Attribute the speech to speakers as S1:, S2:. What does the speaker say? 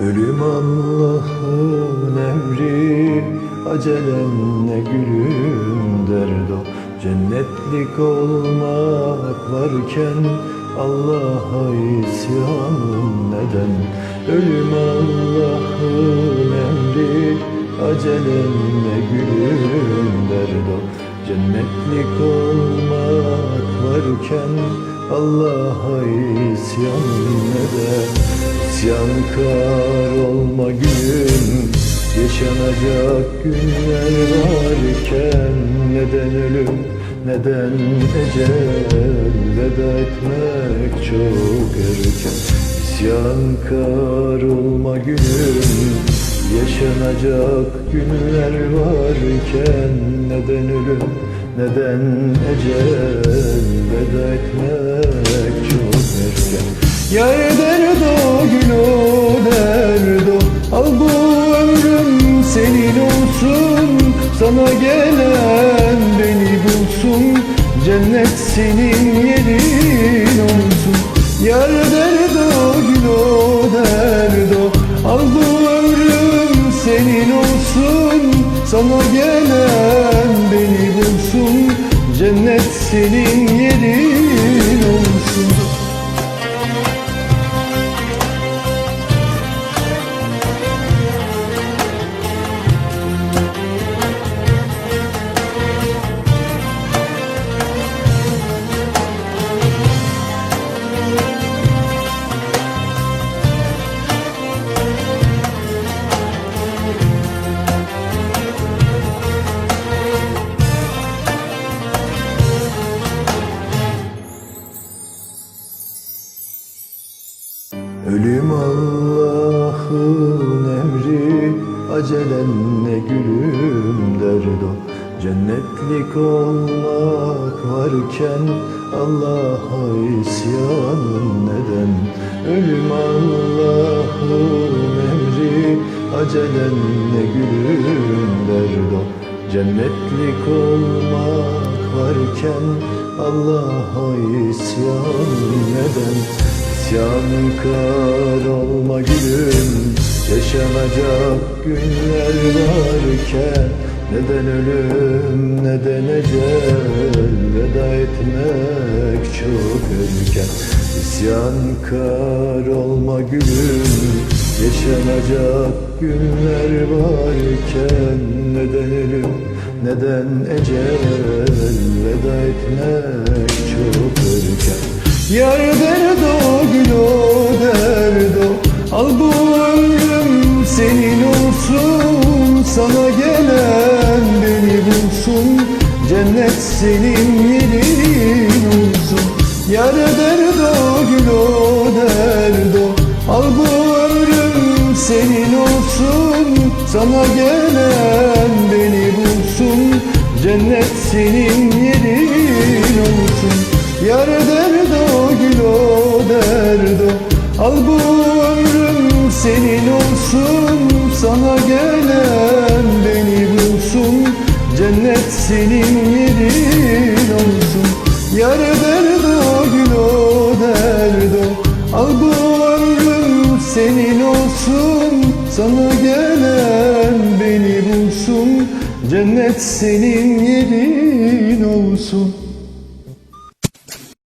S1: Ölüm Allah'ın emri Acelenle gülüm derdo Cennetlik olmak varken Allah'a isyanım neden? Ölüm Allah'ın emri Acelenle gülüm derdo Cennetlik olmak varken Allah'a isyanım neden İsyankar olma gün Yaşanacak günler varken Neden ölüm, neden ecel Veda etmek çok erken? İsyankar olma günüm Yaşanacak günler varken Neden ölüm, neden ecel Veda etmek çok erken? Yar derdo Sana gelen beni bulsun Cennet senin yerin olsun. Yar derdo gül o derdo Al bu ömrüm senin olsun. Sana gelen beni bulsun Cennet senin yerin Ölüm Allah'ın emri Acelenle gülüm derdo. Cennetlik olmak varken Allah'a isyanın neden? Ölüm Allah'ın emri Acelenle gülüm derdo. Cennetlik olmak varken Allah'a isyanın neden İsyankar olma gülüm. Yaşanacak günler varken Neden ölüm neden ecel? Veda etmek çok erken. İsyankar olma gülüm. Yaşanacak günler varken Neden ölüm neden ecel? Veda etmek çok erken Yar derdo gül o derdo. Al bu ömrüm senin olsun. Sana gelen beni bulsun. Cennet senin yerin olsun. Yar derdo gül o derdo. Al bu ömrüm senin olsun. Sana gelen beni bulsun. Cennet senin yerin olsun. Yar derdo o derdo. Al bu ömrüm senin olsun Sana gelen beni bulsun. Cennet senin yerin olsun. Yar derdo gül o derdo. Al bu ömrüm senin olsun Sana gelen beni bulsun. Cennet senin yerin olsun